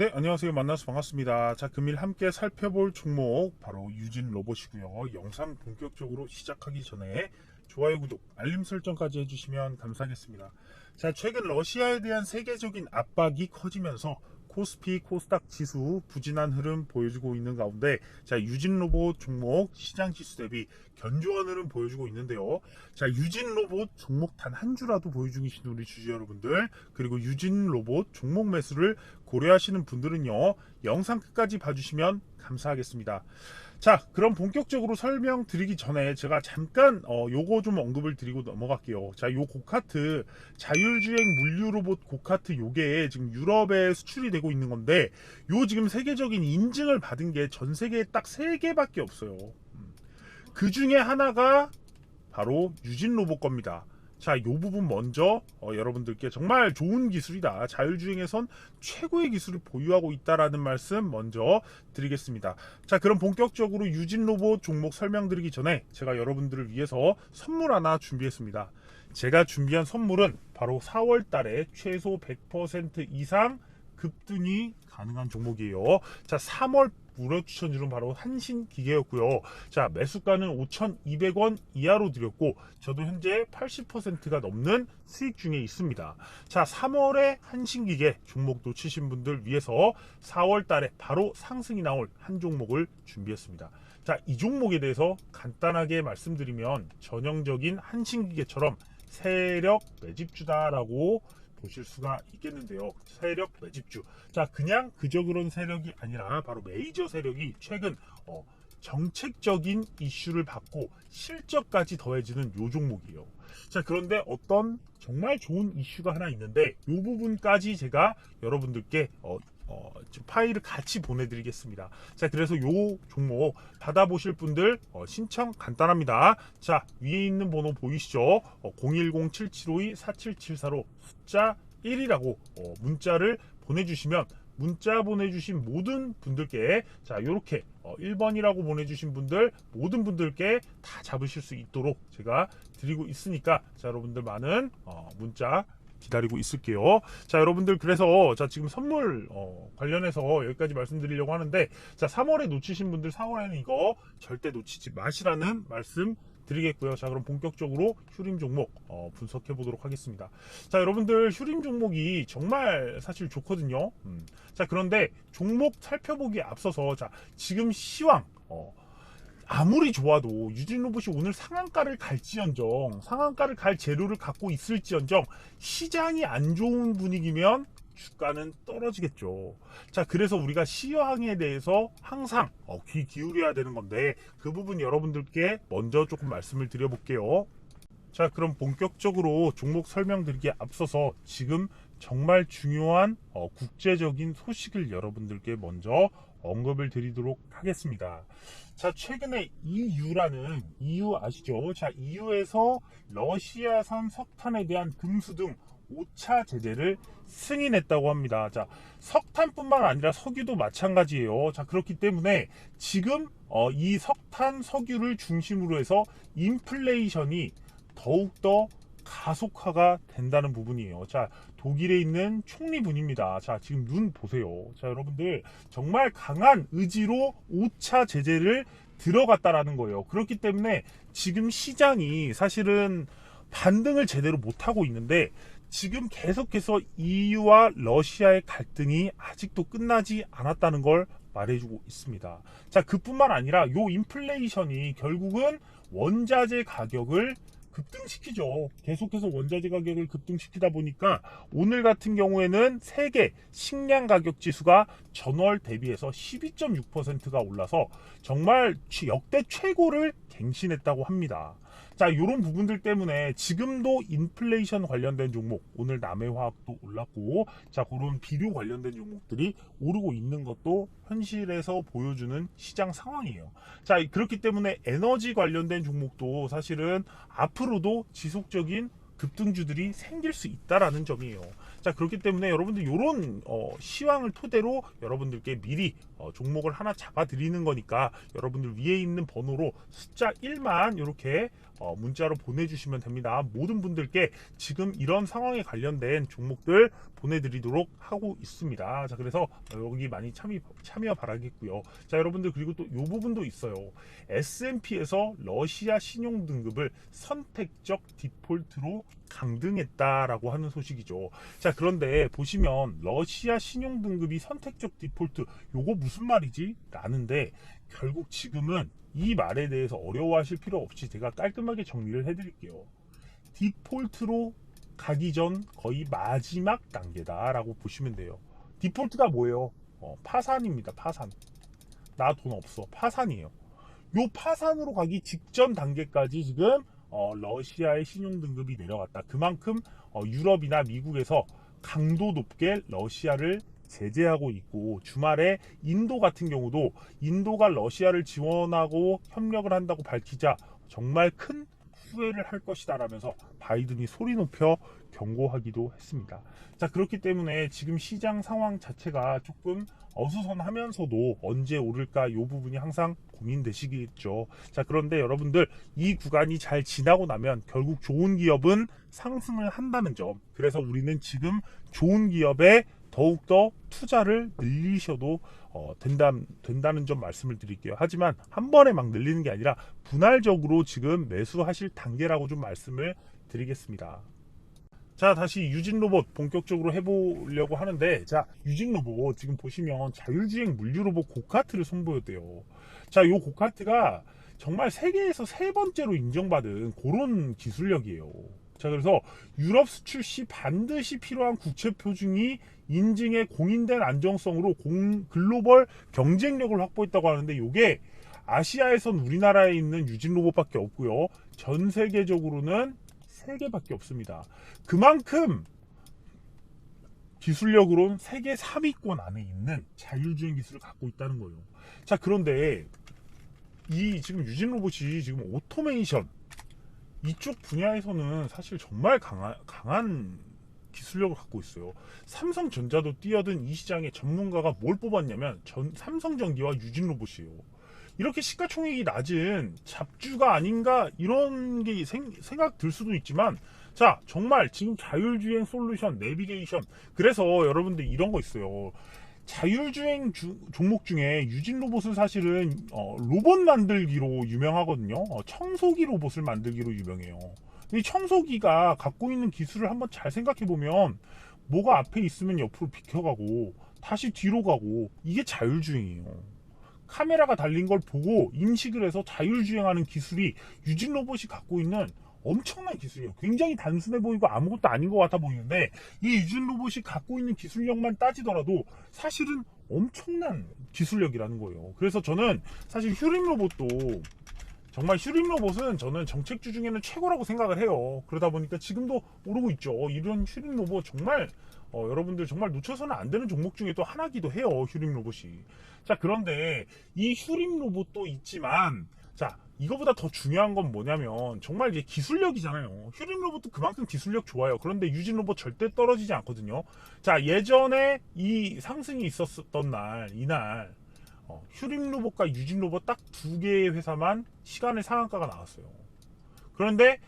네, 안녕하세요. 만나서 반갑습니다. 자, 금일 함께 살펴볼 종목 바로 유진 로봇이고요. 영상 본격적으로 시작하기 전에 좋아요, 구독, 알림 설정까지 해주시면 감사하겠습니다. 자, 최근 러시아에 대한 세계적인 압박이 커지면서 코스피, 코스닥 지수 부진한 흐름 보여주고 있는 가운데 자, 유진 로봇 종목 시장 지수 대비 견조한 흐름 보여주고 있는데요. 자, 유진 로봇 종목 단 한 주라도 보여주고 계신 우리 주주 여러분들 그리고 유진 로봇 종목 매수를 고려하시는 분들은요. 영상 끝까지 봐주시면 감사하겠습니다. 자, 그럼 본격적으로 설명드리기 전에 제가 잠깐 어, 요거 좀 언급을 드리고 넘어갈게요. 자, 요 고카트 자율주행 물류 로봇 고카트 요게 지금 유럽에 수출이 되고 있는 건데 요 지금 세계적인 인증을 받은 게 전 세계에 딱세 개밖에 없어요. 음. 그 중에 하나가 바로 유진 로봇 겁니다. 자, 이 부분 먼저 어, 여러분들께 정말 좋은 기술이다. 자율주행에선 최고의 기술을 보유하고 있다라는 말씀 먼저 드리겠습니다. 자, 그럼 본격적으로 유진 로봇 종목 설명드리기 전에 제가 여러분들을 위해서 선물 하나 준비했습니다. 제가 준비한 선물은 바로 4월 달에 최소 100% 이상 급등이 가능한 종목이에요. 자, 3월 무료 추천주는 바로 한신 기계였고요. 자, 매수가는 5,200원 이하로 드렸고, 저도 현재 80%가 넘는 수익 중에 있습니다. 자, 3월에 한신 기계 종목 놓치신 분들 위해서 4월 달에 바로 상승이 나올 한 종목을 준비했습니다. 자, 이 종목에 대해서 간단하게 말씀드리면 전형적인 한신 기계처럼 세력 매집주다라고 보실 수가 있겠는데요. 세력 매집주. 자, 그냥 그저 그런 세력이 아니라 바로 메이저 세력이 최근 어, 정책적인 이슈를 받고 실적까지 더해지는 요 종목이에요. 자, 그런데 어떤 정말 좋은 이슈가 하나 있는데 이 부분까지 제가 여러분들께 어, 어, 파일을 같이 보내드리겠습니다. 자, 그래서 요 종목 받아보실 분들 어, 신청 간단합니다. 자, 위에 있는 번호 보이시죠? 어, 010-7752-4774로 숫자 1이라고 어, 문자를 보내주시면 문자 보내주신 모든 분들께 자 이렇게 어, 1번이라고 보내주신 분들 모든 분들께 다 잡으실 수 있도록 제가 드리고 있으니까 자 여러분들 많은 어, 문자 기다리고 있을게요. 자, 여러분들 그래서 자 지금 선물 어, 관련해서 여기까지 말씀드리려고 하는데 자 3월에 놓치신 분들 4월에는 이거 절대 놓치지 마시라는 말씀 드리겠고요. 자, 그럼 본격적으로 휴림 종목 어, 분석해 보도록 하겠습니다. 자, 여러분들 휴림 종목이 정말 사실 좋거든요. 음. 자, 그런데 종목 살펴보기에 앞서서 자 지금 시황 어, 아무리 좋아도 유진 로봇이 오늘 상한가를 갈지언정 상한가를 갈 재료를 갖고 있을지언정 시장이 안 좋은 분위기면 주가는 떨어지겠죠. 자, 그래서 우리가 시황에 대해서 항상 어, 귀 기울여야 되는 건데 그 부분 여러분들께 먼저 조금 말씀을 드려볼게요. 자, 그럼 본격적으로 종목 설명드리기에 앞서서 지금 정말 중요한 어, 국제적인 소식을 여러분들께 먼저 언급을 드리도록 하겠습니다. 자, 최근에 EU라는 EU 아시죠? 자, EU에서 러시아산 석탄에 대한 금수 등 5차 제재를 승인했다고 합니다. 자, 석탄뿐만 아니라 석유도 마찬가지예요. 자, 그렇기 때문에 지금 어, 이 석탄, 석유를 중심으로 해서 인플레이션이 더욱더 가속화가 된다는 부분이에요. 자, 독일에 있는 총리분입니다. 자, 지금 눈 보세요. 자, 여러분들 정말 강한 의지로 5차 제재를 들어갔다라는 거예요. 그렇기 때문에 지금 시장이 사실은 반등을 제대로 못하고 있는데 지금 계속해서 EU와 러시아의 갈등이 아직도 끝나지 않았다는 걸 말해주고 있습니다. 자, 그뿐만 아니라 요 인플레이션이 결국은 원자재 가격을 급등시키죠. 계속해서 원자재 가격을 급등시키다 보니까 오늘 같은 경우에는 세계 식량 가격 지수가 전월 대비해서 12.6%가 올라서 정말 역대 최고를 갱신했다고 합니다. 자, 이런 부분들 때문에 지금도 인플레이션 관련된 종목, 오늘 남해화학도 올랐고, 자, 그런 비료 관련된 종목들이 오르고 있는 것도 현실에서 보여주는 시장 상황이에요. 자, 그렇기 때문에 에너지 관련된 종목도 사실은 앞으로도 지속적인 급등주들이 생길 수 있다라는 점이에요. 자 그렇기 때문에 여러분들 이런 어, 시황을 토대로 여러분들께 미리 어, 종목을 하나 잡아드리는 거니까 여러분들 위에 있는 번호로 숫자 1만 이렇게 어, 문자로 보내주시면 됩니다. 모든 분들께 지금 이런 상황에 관련된 종목들 보내드리도록 하고 있습니다. 자 그래서 여기 많이 참여, 참여 바라겠고요. 자 여러분들 그리고 또 이 부분도 있어요. S&P에서 러시아 신용 등급을 선택적 디폴트로 강등했다라고 하는 소식이죠. 자 그런데 보시면 러시아 신용 등급이 선택적 디폴트 요거 무슨 말이지? 라는데 결국 지금은 이 말에 대해서 어려워하실 필요 없이 제가 깔끔하게 정리를 해드릴게요. 디폴트로 가기 전 거의 마지막 단계다라고 보시면 돼요. 디폴트가 뭐예요? 어, 파산입니다. 파산. 나 돈 없어. 파산이에요. 요 파산으로 가기 직전 단계까지 지금 어, 러시아의 신용 등급이 내려갔다. 그만큼 어, 유럽이나 미국에서 강도 높게 러시아를 제재하고 있고 주말에 인도 같은 경우도 인도가 러시아를 지원하고 협력을 한다고 밝히자 정말 큰 후회를 할 것이다 라면서 바이든이 소리 높여 경고하기도 했습니다. 자 그렇기 때문에 지금 시장 상황 자체가 조금 어수선하면서도 언제 오를까 이 부분이 항상 고민되시겠죠. 자 그런데 여러분들 이 구간이 잘 지나고 나면 결국 좋은 기업은 상승을 한다는 점. 그래서 우리는 지금 좋은 기업에 더욱더 투자를 늘리셔도 어, 된다, 된다는 점 말씀을 드릴게요. 하지만 한 번에 막 늘리는 게 아니라 분할적으로 지금 매수하실 단계라고 좀 말씀을 드리겠습니다. 자 다시 유진 로봇 본격적으로 해보려고 하는데 자 유진 로봇 지금 보시면 자율주행 물류 로봇 고카트를 선보였대요 자 요 고카트가 정말 세계에서 세 번째로 인정받은 그런 기술력이에요 자 그래서 유럽 수출 시 반드시 필요한 국채 표준이 인증에 공인된 안정성으로 공, 글로벌 경쟁력을 확보했다고 하는데 이게 아시아에선 우리나라에 있는 유진 로봇밖에 없고요 전 세계적으로는 3개밖에 없습니다. 그만큼 기술력으로는 세계 3위권 안에 있는 자율주행 기술을 갖고 있다는 거예요. 자, 그런데 이 지금 유진 로봇이 지금 오토메이션 이쪽 분야에서는 사실 정말 강한, 강한 기술력을 갖고 있어요. 삼성전자도 뛰어든 이 시장의 전문가가 뭘 뽑았냐면 전, 삼성전기와 유진 로봇이에요. 이렇게 시가총액이 낮은 잡주가 아닌가 이런 게 생, 생각 들 수도 있지만 자 정말 지금 자율주행 솔루션 내비게이션 그래서 여러분들 이런 거 있어요 자율주행 주, 종목 중에 유진 로봇은 사실은 어, 로봇 만들기로 유명하거든요. 어, 청소기 로봇을 만들기로 유명해요. 이 청소기가 갖고 있는 기술을 한번 잘 생각해 보면 뭐가 앞에 있으면 옆으로 비켜가고 다시 뒤로 가고 이게 자율주행이에요. 카메라가 달린 걸 보고 인식을 해서 자율주행하는 기술이 유진 로봇이 갖고 있는 엄청난 기술이에요. 굉장히 단순해 보이고 아무것도 아닌 것 같아 보이는데 이 유진 로봇이 갖고 있는 기술력만 따지더라도 사실은 엄청난 기술력이라는 거예요. 그래서 저는 사실 휴림 로봇도 정말 휴림 로봇은 저는 정책주 중에는 최고라고 생각을 해요. 그러다 보니까 지금도 오르고 있죠. 이런 휴림 로봇 정말 어, 여러분들 정말 놓쳐서는 안 되는 종목 중에 또 하나기도 해요. 휴림 로봇이. 자, 그런데 이 휴림 로봇도 있지만 자, 이거보다 더 중요한 건 뭐냐면 정말 이게 기술력이잖아요. 휴림 로봇도 그만큼 기술력 좋아요. 그런데 유진 로봇 절대 떨어지지 않거든요. 자, 예전에 이 상승이 있었던 날, 이날 어, 휴림 로봇과 유진 로봇 딱 두 개의 회사만 시간의 상한가가 나왔어요. 그런데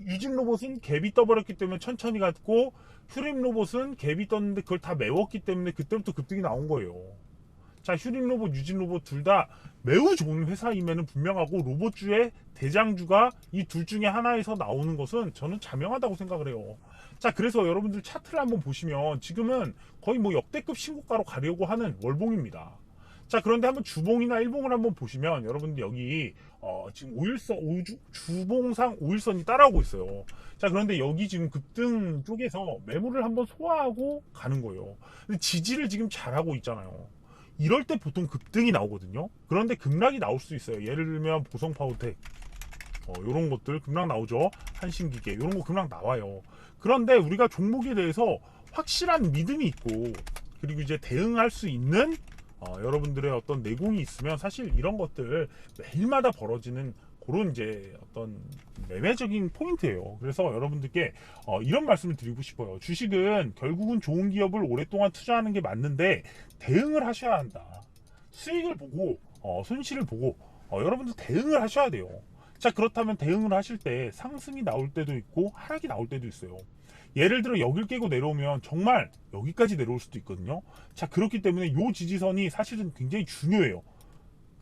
유진 로봇은 갭이 떠버렸기 때문에 천천히 갔고 휴림 로봇은 갭이 떴는데 그걸 다 메웠기 때문에 그때부터 급등이 나온 거예요. 자, 휴림 로봇, 유진 로봇 둘 다 매우 좋은 회사임에는 분명하고 로봇주의 대장주가 이 둘 중에 하나에서 나오는 것은 저는 자명하다고 생각을 해요. 자, 그래서 여러분들 차트를 한번 보시면 지금은 거의 뭐 역대급 신고가로 가려고 하는 월봉입니다. 자, 그런데 한번 주봉이나 일봉을 한번 보시면 여러분들 여기 어, 지금 5일선, 5주, 주봉상 5일선이 따라오고 있어요. 자, 그런데 여기 지금 급등 쪽에서 매물을 한번 소화하고 가는 거예요. 근데 지지를 지금 잘하고 있잖아요. 이럴 때 보통 급등이 나오거든요. 그런데 급락이 나올 수 있어요. 예를 들면 보성 파우텍 어, 이런 것들 급락 나오죠. 한신기계 이런 거 급락 나와요. 그런데 우리가 종목에 대해서 확실한 믿음이 있고 그리고 이제 대응할 수 있는 어, 여러분들의 어떤 내공이 있으면 사실 이런 것들 매일마다 벌어지는 그런 이제 어떤 매매적인 포인트예요. 그래서 여러분들께 어, 이런 말씀을 드리고 싶어요. 주식은 결국은 좋은 기업을 오랫동안 투자하는 게 맞는데 대응을 하셔야 한다. 수익을 보고 어, 손실을 보고 어, 여러분들 대응을 하셔야 돼요. 자 그렇다면 대응을 하실 때 상승이 나올 때도 있고 하락이 나올 때도 있어요. 예를 들어 여길 깨고 내려오면 정말 여기까지 내려올 수도 있거든요. 자 그렇기 때문에 요 지지선이 사실은 굉장히 중요해요.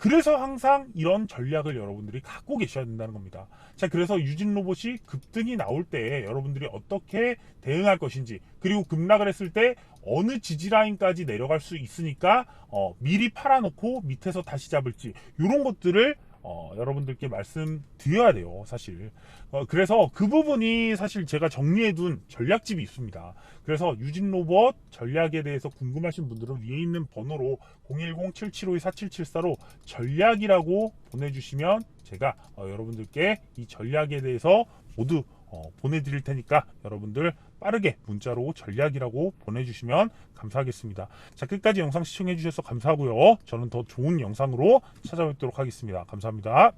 그래서 항상 이런 전략을 여러분들이 갖고 계셔야 된다는 겁니다. 자, 그래서 유진 로봇이 급등이 나올 때 여러분들이 어떻게 대응할 것인지, 그리고 급락을 했을 때 어느 지지라인까지 내려갈 수 있으니까, 어, 미리 팔아놓고 밑에서 다시 잡을지, 이런 것들을 어, 여러분들께 말씀드려야 돼요, 사실. 어, 그래서 그 부분이 사실 제가 정리해둔 전략집이 있습니다. 그래서 유진 로봇 전략에 대해서 궁금하신 분들은 위에 있는 번호로 010-7752-4774로 전략이라고 보내주시면 제가 어, 여러분들께 이 전략에 대해서 모두 어, 보내드릴 테니까 여러분들 빠르게 문자로 전략이라고 보내주시면 감사하겠습니다. 자, 끝까지 영상 시청해주셔서 감사하고요. 저는 더 좋은 영상으로 찾아뵙도록 하겠습니다. 감사합니다.